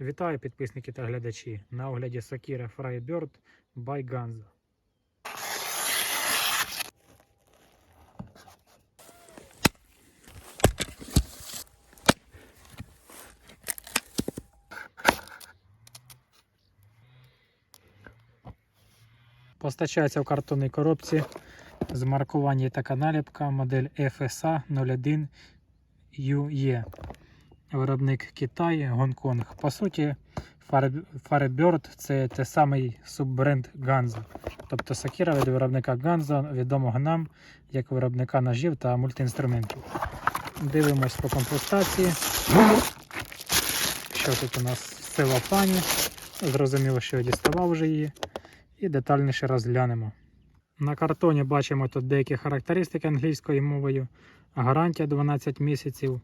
Вітаю підписники та глядачі. На огляді Sakira Frybird by Ganza. Постачається в картонній коробці з маркування така наліпка модель FSA 01 UE. Виробник Китай, Гонконг. По суті, Fire- Firebird це те самий суббренд Ganza. Тобто Sakira від виробника Ganza, відомого нам як виробника ножів та мультиінструментів. Дивимось по комплектації. Що тут у нас сила пані. Зрозуміло, що я діставав вже її. І детальніше розглянемо. На картоні бачимо тут деякі характеристики англійською мовою. Гарантія 12 місяців.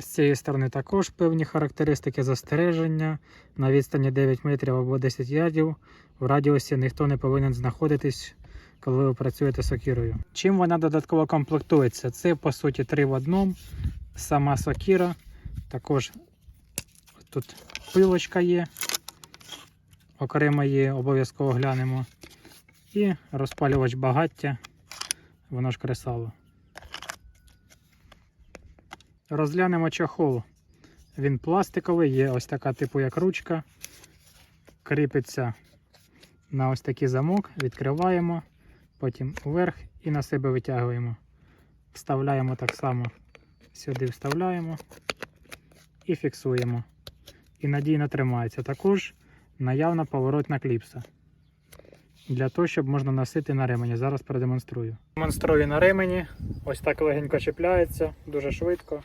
З цієї сторони також певні характеристики застереження. На відстані 9 метрів або 10 ярдів. В радіусі ніхто не повинен знаходитись, коли ви працюєте сокірою. Чим вона додатково комплектується? Це по суті 3 в одному. Сама сокіра. Також тут пилочка є. Окремо її обов'язково глянемо. І розпалювач багаття. Воно ж кресало. Розглянемо чохол. Він пластиковий, є ось така типу як ручка. Кріпиться на ось такий замок, відкриваємо, потім вверх і на себе витягуємо. Вставляємо так само сюди вставляємо і фіксуємо. І надійно тримається. Також наявна поворотна кліпса. Для того, щоб можна носити на ремені. Зараз продемонструю. Демонструю на ремені. Ось так легенько чіпляється, дуже швидко.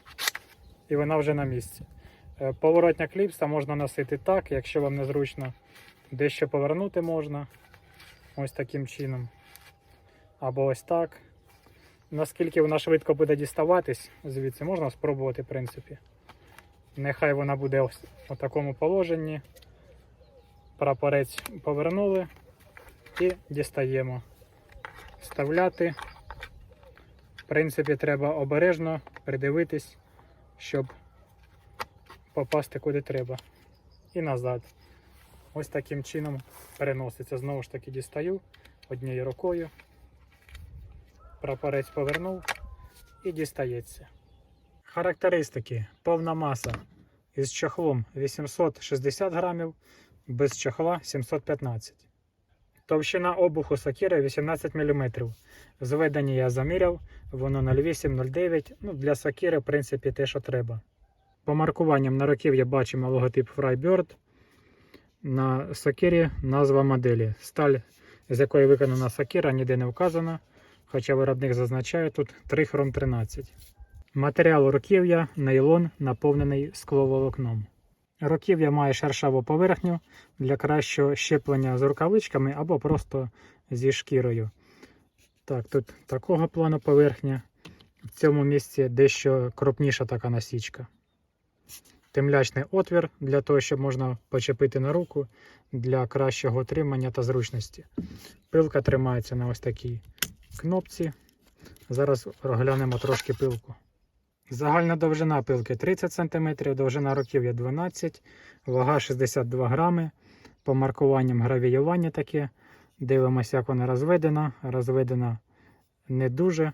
І вона вже на місці. Е, Поворотня кліпса можна носити так, якщо вам незручно. Дещо повернути можна. Ось таким чином. Або ось так. Наскільки вона швидко буде діставатись, звідси можна спробувати, в принципі. Нехай вона буде у такому положенні. Прапорець повернули і дістаємо. Вставляти. В принципі, треба обережно придивитись, щоб попасти куди треба. І назад. Ось таким чином переноситься. Знову ж таки дістаю однією рукою. Прапорець повернув і дістається. Характеристики. Повна маса із чохлом 860 грамів, без чохла 715. Товщина обуху сокири 18 мм. Зведення я заміряв, воно 0,8-0,9. Ну, для сокири, в принципі, те, що треба. По маркуванням на руків'я бачимо логотип Frybird. На сокирі назва моделі. Сталь, з якої виконана сокира, ніде не вказана, хоча виробник зазначає тут 3 хром 13. Матеріал руків'я нейлон, наповнений скловолокном. Руків'я має шершаву поверхню для кращого щеплення з рукавичками або просто зі шкірою. Так, тут такого плану поверхня. В цьому місці дещо крупніша така насічка. Темлячний отвір для того, щоб можна почепити на руку для кращого отримання та зручності. Пилка тримається на ось такій кнопці. Зараз розглянемо трошки пилку. Загальна довжина пилки 30 см, довжина руків'я 12 вага 62 грами. По маркуванням гравіювання таке. Дивимося, як вона розведена. Розведена не дуже.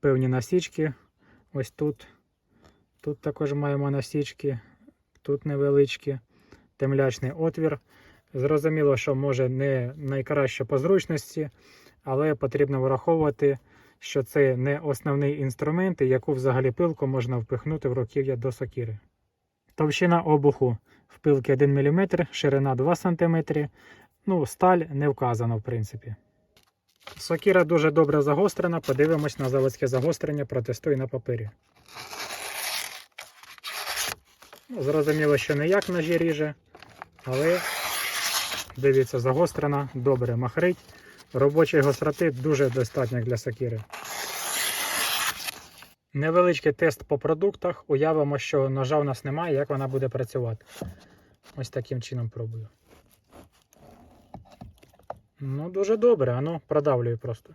Певні насічки. Ось тут. Тут також маємо насічки, тут невеличкі, темлячний отвір. Зрозуміло, що може не найкраще по зручності, але потрібно враховувати, що це не основний інструмент, і яку взагалі пилку можна впихнути в руків'я до сокири. Товщина обуху в пилки 1 мм, ширина 2 см. Ну, сталь не вказано, в принципі. Сокира дуже добре загострена. Подивимось на заводське загострення, протестую на папері. Ну, Зрозуміло, що не як ножі ріже, але дивіться, загострена, добре махрить. Робочої гостроти дуже достатньо для сокири. Невеличкий тест по продуктах. Уявимо, що ножа у нас немає, як вона буде працювати. Ось таким чином пробую. Ну, дуже добре, ану, продавлюю просто.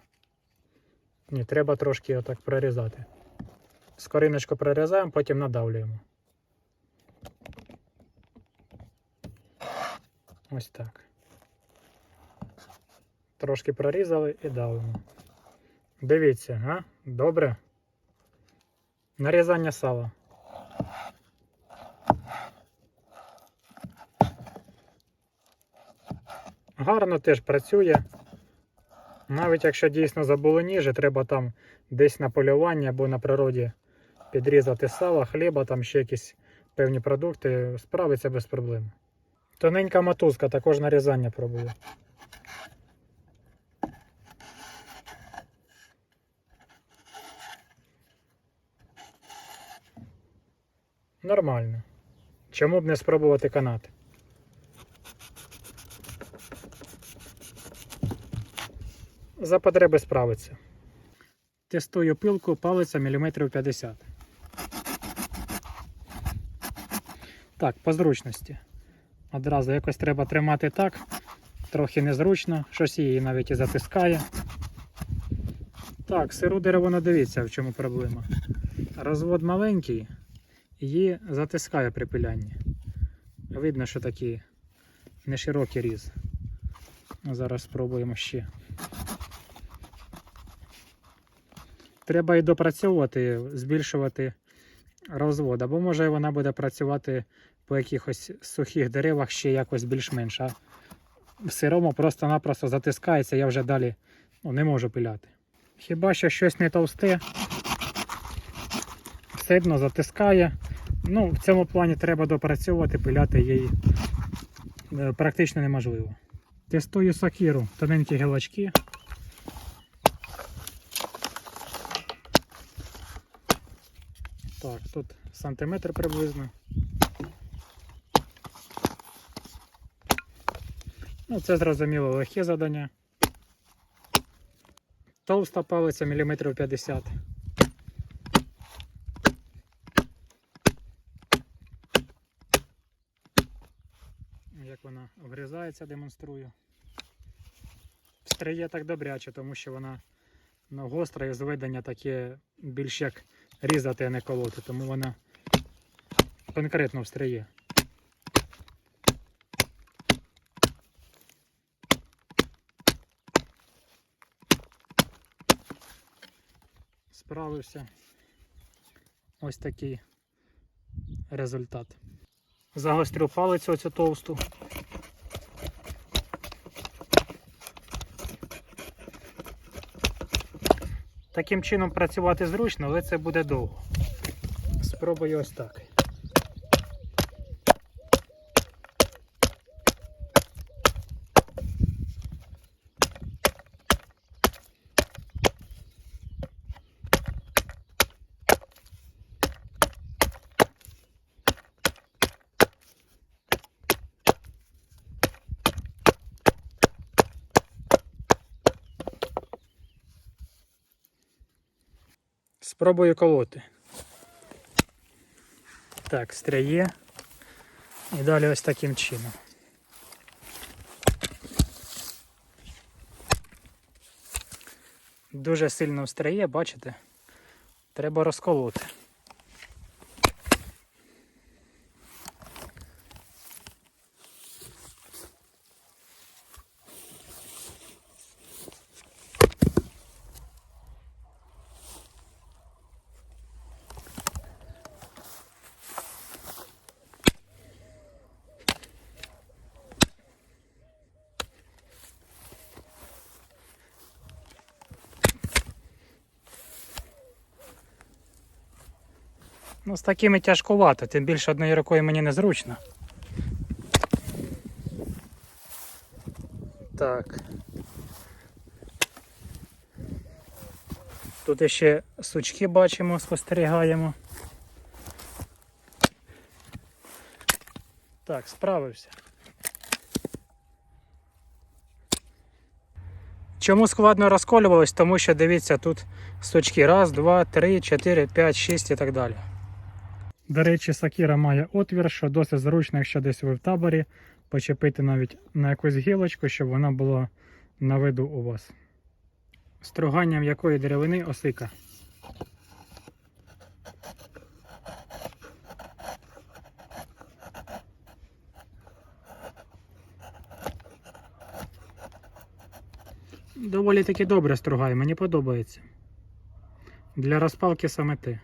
Ні, треба трошки отак прорізати. Скориночку прорізаємо, потім надавлюємо. Ось так. Трошки прорізали і давимо. Дивіться, а? Добре. Нарізання сала. Гарно теж працює. Навіть якщо дійсно забули ніже, треба там десь на полюванні або на природі підрізати сало, хліба, там ще якісь певні продукти, справиться без проблем. Тоненька мотузка, також нарізання пробую. Нормально. Чому б не спробувати канати? За потреби справиться. Тестую пилку палиця міліметрів 50. Так, по зручності. Одразу якось треба тримати так. Трохи незручно, щось її навіть і затискає. Так, сиру деревину дивіться, в чому проблема. Розвод маленький, її затискає при пилянні. Видно, що такий неширокий різ. Зараз спробуємо ще. Треба і допрацьовувати, збільшувати розвод. Або може вона буде працювати по якихось сухих деревах ще якось більш-менш. А в сирому просто-напросто затискається, я вже далі ну, не можу пиляти. Хіба що щось не товсте, все затискає. Ну, в цьому плані треба допрацьовувати, пиляти її е, практично неможливо. Тестую сокиру, тоненькі гілочки. Так, тут сантиметр приблизно. Ну, це зрозуміло легке завдання. Товста палиця міліметрів 50. Як вона вгризається, демонструю. Стриє так добряче, тому що вона ну, гостра і зведення таке більш як різати, а не колоти, тому вона конкретно встряє. Справився. Ось такий результат. Загострю палицю оцю товсту. Таким чином працювати зручно, але це буде довго. Спробую ось так. Спробую колоти. Так, стряє. І далі ось таким чином. Дуже сильно встряє, бачите? Треба розколоти. Ну, з такими тяжкувато, тим більше однією рукою мені незручно. Так. Тут ще сучки бачимо, спостерігаємо. Так, справився. Чому складно розколювалось? Тому що дивіться, тут сучки. Раз, два, три, чотири, п'ять, шість і так далі. До речі, сакіра має отвір, що досить зручно, якщо десь ви в таборі, почепити навіть на якусь гілочку, щоб вона була на виду у вас. Струганням якої деревини осика. Доволі таки добре стругає, мені подобається. Для розпалки саме те.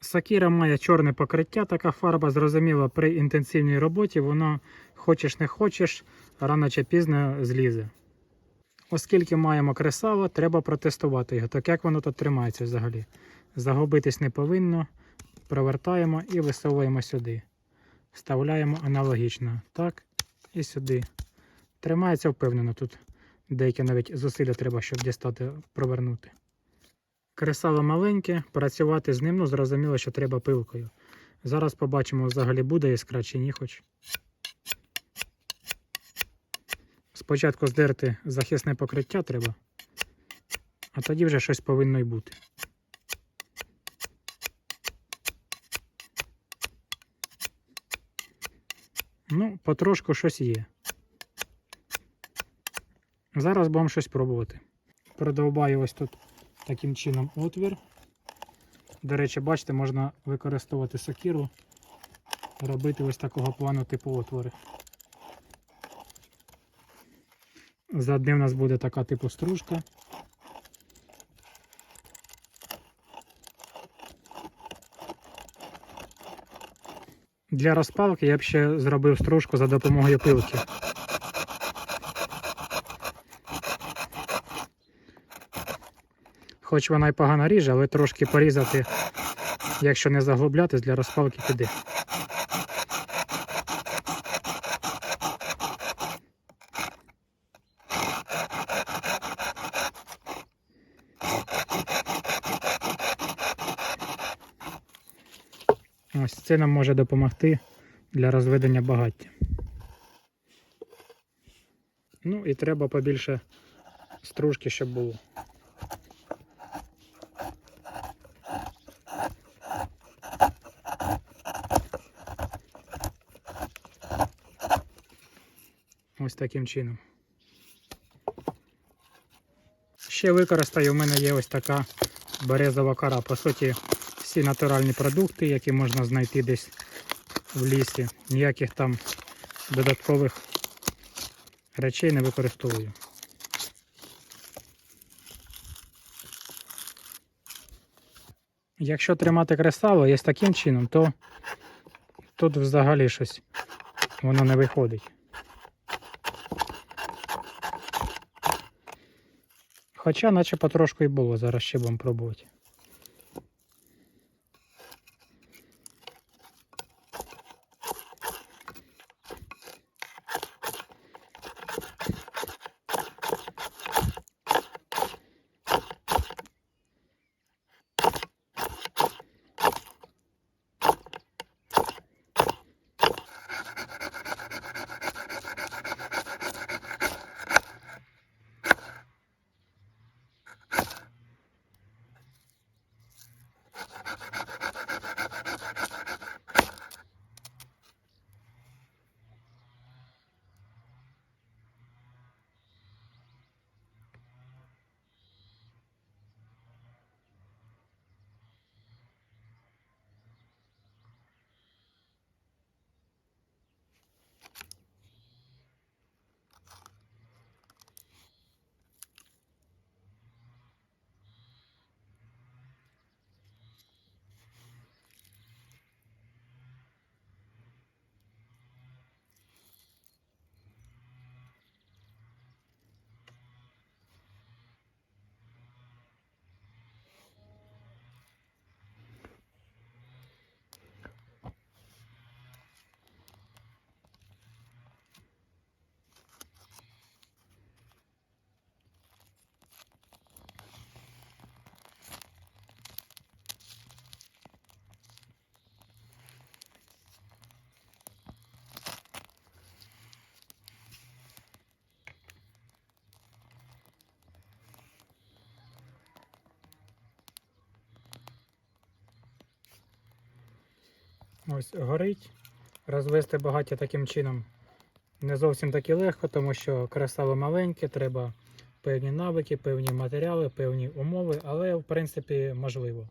Сакіра має чорне покриття, така фарба, зрозуміло, при інтенсивній роботі воно хочеш не хочеш, рано чи пізно злізе. Оскільки маємо кресало, треба протестувати його, так як воно тут тримається взагалі. Загубитись не повинно, провертаємо і висовуємо сюди. Вставляємо аналогічно. Так, і сюди. Тримається впевнено тут. Деякі навіть зусилля треба, щоб дістати, провернути. Кресало маленьке, працювати з ним, ну зрозуміло, що треба пилкою. Зараз побачимо, взагалі буде іскра чи ні хоч. Спочатку здерти захисне покриття треба, а тоді вже щось повинно й бути. Ну, потрошку щось є. Зараз будемо щось пробувати. Продовбаю ось тут таким чином отвір. До речі, бачите, можна використовувати сокиру, робити ось такого плану типу отвори. За одним у нас буде така типу стружка. Для розпалки я б ще зробив стружку за допомогою пилки. Хоч вона й погано ріже, але трошки порізати, якщо не заглублятись, для розпалки піде. Ось це нам може допомогти для розведення багаття. Ну і треба побільше стружки, щоб було. Таким чином. Ще використаю, у мене є ось така березова кора. По суті, всі натуральні продукти, які можна знайти десь в лісі. Ніяких там додаткових речей не використовую. Якщо тримати кресало є таким чином, то тут взагалі щось воно не виходить. Хоча наче потрошку і було, зараз ще будемо пробувати. Ось горить. Розвести багаття таким чином не зовсім таки легко, тому що кресало маленьке, треба певні навики, певні матеріали, певні умови, але в принципі можливо.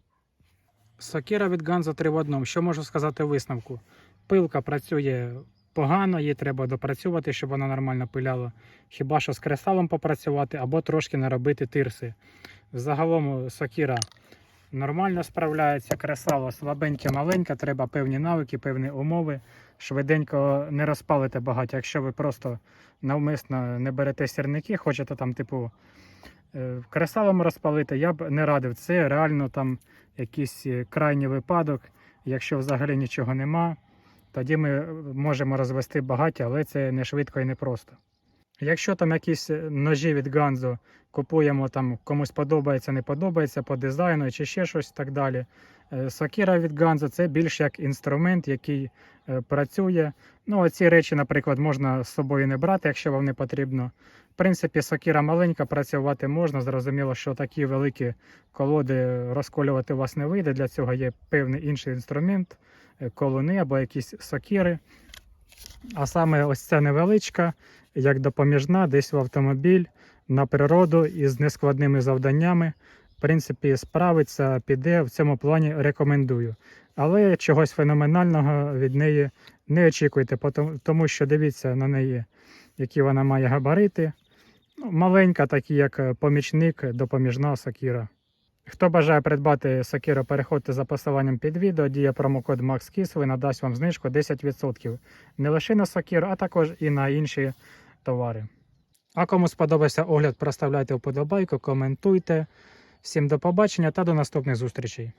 Сокира від Ганза 3 в одному. Що можу сказати висновку? Пилка працює погано, її треба допрацьовувати, щоб вона нормально пиляла. Хіба що з кристалом попрацювати або трошки наробити тирси. Загалом сокіра нормально справляється, кресало слабеньке, маленьке, треба певні навики, певні умови. Швиденько не розпалите багато. Якщо ви просто навмисно не берете сірники, хочете там, типу, е, кресалом розпалити, я б не радив. Це реально там якийсь е, крайній випадок. Якщо взагалі нічого нема, тоді ми можемо розвести багаття, але це не швидко і не просто. Якщо там якісь е, ножі від Ганзо купуємо, там комусь подобається, не подобається по дизайну чи ще щось так далі. Е, Сокира від Ганзо це більш як інструмент, який е, працює. Ну, оці речі, наприклад, можна з собою не брати, якщо вам не потрібно. В принципі, сокира маленька, працювати можна. Зрозуміло, що такі великі колоди розколювати у вас не вийде. Для цього є певний інший інструмент, колуни або якісь сокири. А саме ось ця невеличка, як допоміжна, десь в автомобіль на природу із нескладними завданнями. В принципі, справиться, піде в цьому плані рекомендую. Але чогось феноменального від неї не очікуйте, тому що дивіться на неї, які вона має габарити. Ну, маленька, такі як е, помічник, допоміжна сокіра. Хто бажає придбати сокиру, переходьте за посиланням під відео. Діє промокод MaxKiss, надасть вам знижку 10%. Не лише на сокиру, а також і на інші товари. А кому сподобався огляд, проставляйте вподобайку, коментуйте. Всім до побачення та до наступних зустрічей.